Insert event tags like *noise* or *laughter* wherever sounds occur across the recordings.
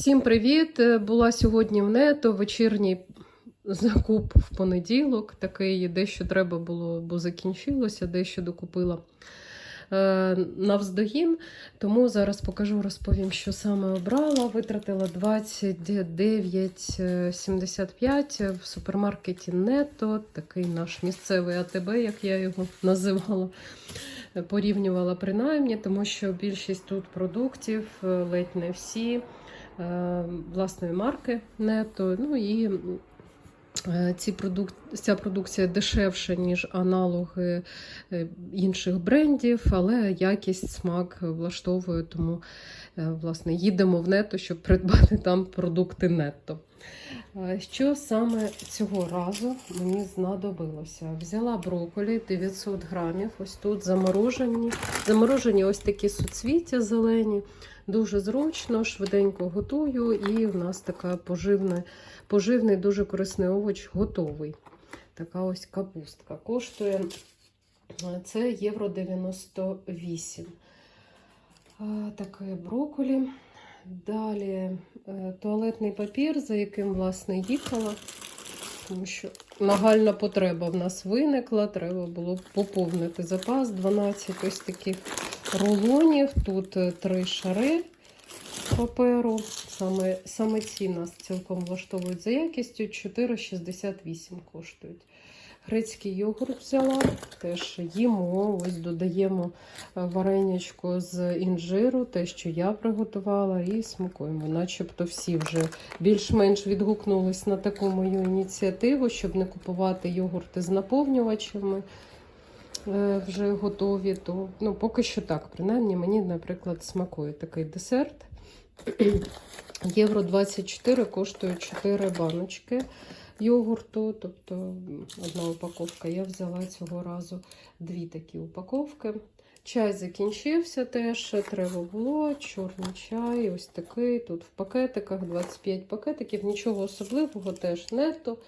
Всім привіт! Була сьогодні в нето вечірній закуп в понеділок. Такий дещо треба було, бо закінчилося, дещо докупила е, навздогін. Тому зараз покажу, розповім, що саме обрала. Витратила 29,75 в супермаркеті Нето, такий наш місцевий АТБ, як я його називала. Порівнювала принаймні, тому що більшість тут продуктів, е, ледь не всі власної марки нето. Ну і е, ці продук... ця продукція дешевша, ніж аналоги е, інших брендів, але якість, смак влаштовує, тому е, власне їдемо в нето, щоб придбати там продукти нетто. Е, Що саме цього разу мені знадобилося? Взяла брокколі 900 грамів. Ось тут заморожені. Заморожені ось такі суцвіття зелені. Дуже зручно, швиденько готую, і в нас така поживна, поживний, дуже корисний овоч готовий. Така ось капустка. Коштує е, це євро 98. Таке брокколі. Далі е, туалетний папір, за яким, власне, їхала, тому що нагальна потреба в нас виникла. Треба було поповнити запас. 12 ось таких рулонів. Тут е, три шари паперу. Саме, саме ці нас цілком влаштовують за якістю. 4,68 коштують. Грецький йогурт взяла, теж їмо, ось додаємо е, варенячко з інжиру, те, що я приготувала, і смакуємо. Начебто всі вже більш-менш відгукнулись на таку мою ініціативу, щоб не купувати йогурти з наповнювачами е, вже готові. То ну, поки що так, принаймні мені, наприклад, смакує такий десерт. *clears throat* Євро 24 коштує 4 баночки йогурту, тобто одна упаковка. Я взяла цього разу дві такі упаковки. Чай закінчився теж, треба було чорний чай, ось такий. Тут в пакетиках 25 пакетиків, нічого особливого, теж нетто.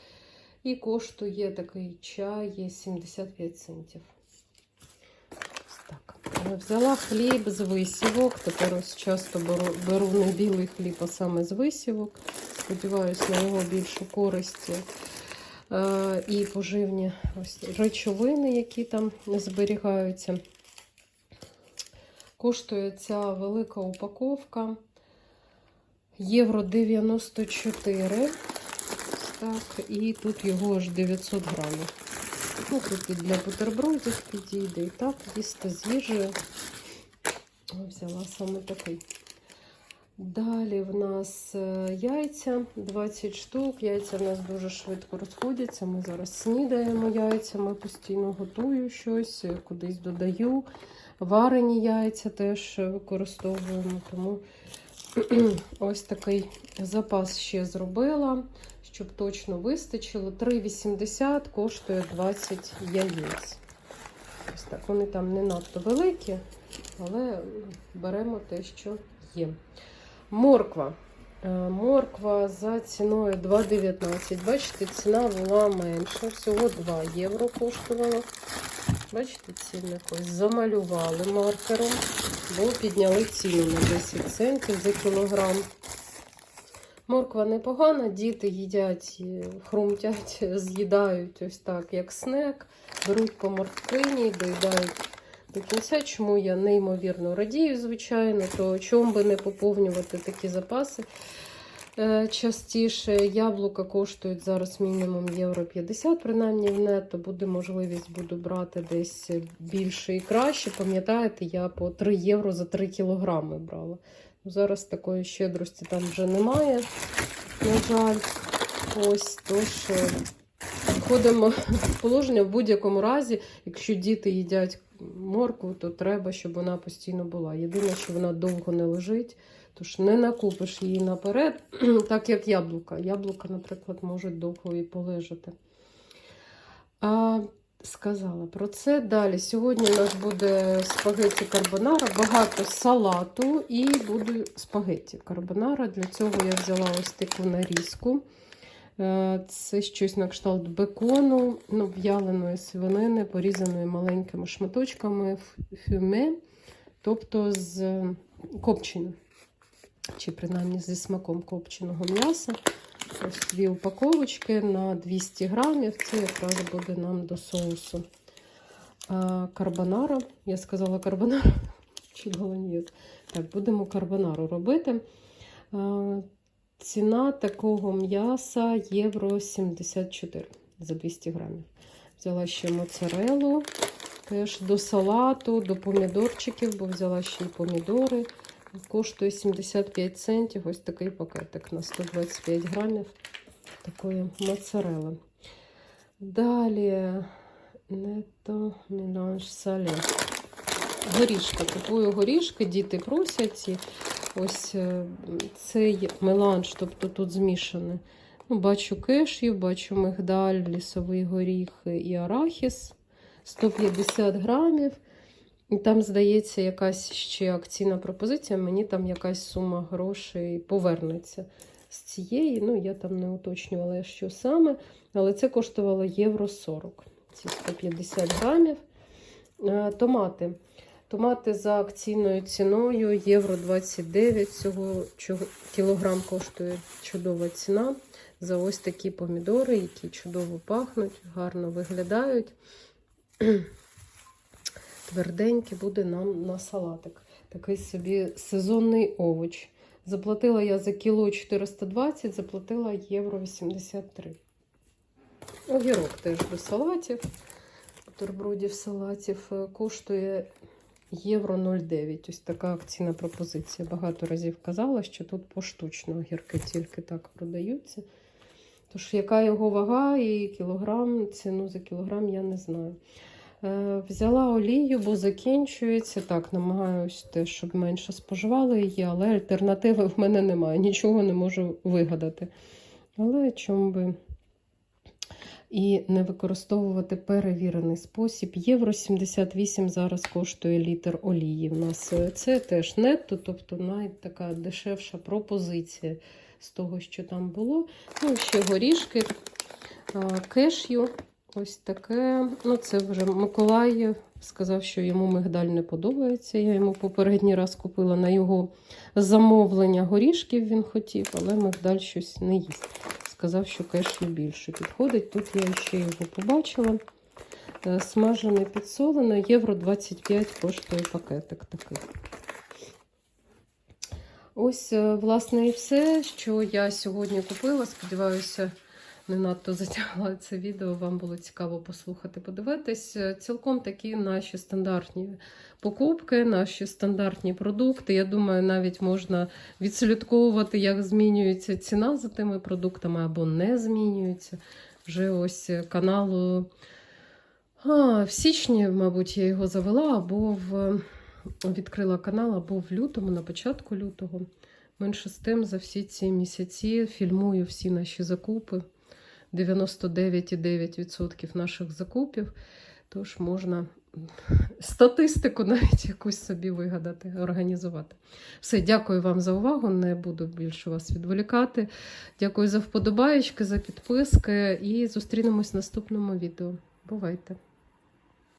І коштує такий чай 75 центів. Так. Взяла хліб з висівок. Тепер ось часто беру, беру не білий хліб, а саме з висівок. Сподіваюся на його більшу користь е, і поживні ось речовини, які там зберігаються. Коштує ця велика упаковка євро 94. Ось Так, і тут його аж 900 грамів. Ну, тут і для бутербродів підійде, і так їсти з їжею. Взяла саме такий. Далі в нас е, яйця 20 штук. Яйця в нас дуже швидко розходяться. Ми зараз снідаємо яйцями, постійно готую щось, е, кудись додаю. Варені яйця теж використовуємо. Тому *clears throat* ось такий запас ще зробила, щоб точно вистачило. 3,80 коштує 20 яєць. Ось так, вони там не надто великі, але беремо те, що є. Морква. Е, Морква за ціною 2,19. Бачите, ціна була менша. Всього 2 євро коштувала. Бачите, цінник ось замалювали маркером, бо підняли ціну на 10 центів за кілограм. Морква непогана, діти їдять, хрумтять, *laughs* з'їдають ось так, як снек, беруть по морквині, доїдають до кінця, чому я неймовірно радію, звичайно, то чому би не поповнювати такі запаси е, частіше. Яблука коштують зараз мінімум євро 50, принаймні в нето буде можливість буду брати десь більше і краще. Пам'ятаєте, я по 3 євро за 3 кілограми брала. Ну, Зараз такої щедрості там вже немає, на жаль. Ось, тож е, входимо в положення в будь-якому разі, якщо діти їдять моркву, то треба, щоб вона постійно була. Єдине, що вона довго не лежить, тож не накупиш її наперед, *clears throat* так як яблука. Яблука, наприклад, можуть довго і полежати. А, сказала про це. Далі. Сьогодні у нас буде спагетті карбонара, багато салату і буде спагетті карбонара. Для цього я взяла ось таку нарізку. Е, Це щось на кшталт бекону, ну, в'яленої свинини, порізаної маленькими шматочками фюме, тобто з копчення. чи принаймні зі смаком копченого м'яса. Ось дві упаковочки на 200 грамів. Це якраз буде нам до соусу. Карбонара. Я сказала карбонара. *laughs* Чудово, ні. Так, будемо карбонару робити. Ціна такого м'яса євро 74 за 200 грамів. Взяла ще моцарелу. Теж до салату, до помідорчиків, бо взяла ще й помідори. Коштує 75 центів. Ось такий пакетик на 125 грамів такої моцарели. Далі нето міланж сале. Горішки. Купую горішки, діти просять. Ось е, цей меланж, тобто тут змішане. Ну, бачу кешю, бачу мигдаль, лісовий горіх і арахіс. 150 грамів. І там, здається, якась ще акційна пропозиція. Мені там якась сума грошей повернеться з цієї. Ну, я там не уточнювала, що саме. Але це коштувало євро 40. Ці 150 грамів. Е, Томати. Томати за акційною ціною євро 29. Всього чого- кілограм коштує чудова ціна. За ось такі помідори, які чудово пахнуть, гарно виглядають. *clears throat* Тверденький буде нам на салатик. Такий собі сезонний овоч. Заплатила я за кіло 420, заплатила євро 83. Огірок теж до салатів, бутербродів салатів е, коштує євро 0,9. Ось така акційна пропозиція. Багато разів казала, що тут поштучно огірки тільки так продаються. Тож, яка його вага і кілограм, ціну за кілограм я не знаю. Е, Взяла олію, бо закінчується. Так, намагаюся те, щоб менше споживали її, але альтернативи в мене немає. Нічого не можу вигадати. Але чому би і не використовувати перевірений спосіб. Євро 78 зараз коштує літр олії. В нас е, це теж нетто, тобто навіть така дешевша пропозиція з того, що там було. Ну, ще горішки, кешю. Ось таке. Ну, це вже Миколай сказав, що йому мигдаль не подобається. Я йому попередній раз купила на його замовлення горішків він хотів, але мигдаль щось не їсть. Сказав, що кешю більше підходить. Тут я ще його побачила. Е, Смажене підсолене, євро 25 коштує пакетик такий. Ось, е, власне, і все, що я сьогодні купила. Сподіваюся, не надто затягла це відео. Вам було цікаво послухати, подивитись. Е, Цілком такі наші стандартні покупки, наші стандартні продукти. Я думаю, навіть можна відслідковувати, як змінюється ціна за тими продуктами або не змінюється. Вже ось е, каналу. А, в січні, мабуть, я його завела, або в відкрила канал, або в лютому, на початку лютого. Менше з тим, за всі ці місяці фільмую всі наші закупи. 99,9% наших закупів. Тож можна статистику навіть якусь собі вигадати, організувати. Все, дякую вам за увагу. Не буду більше вас відволікати. Дякую за вподобаєчки, за підписки і зустрінемось в наступному відео. Бувайте!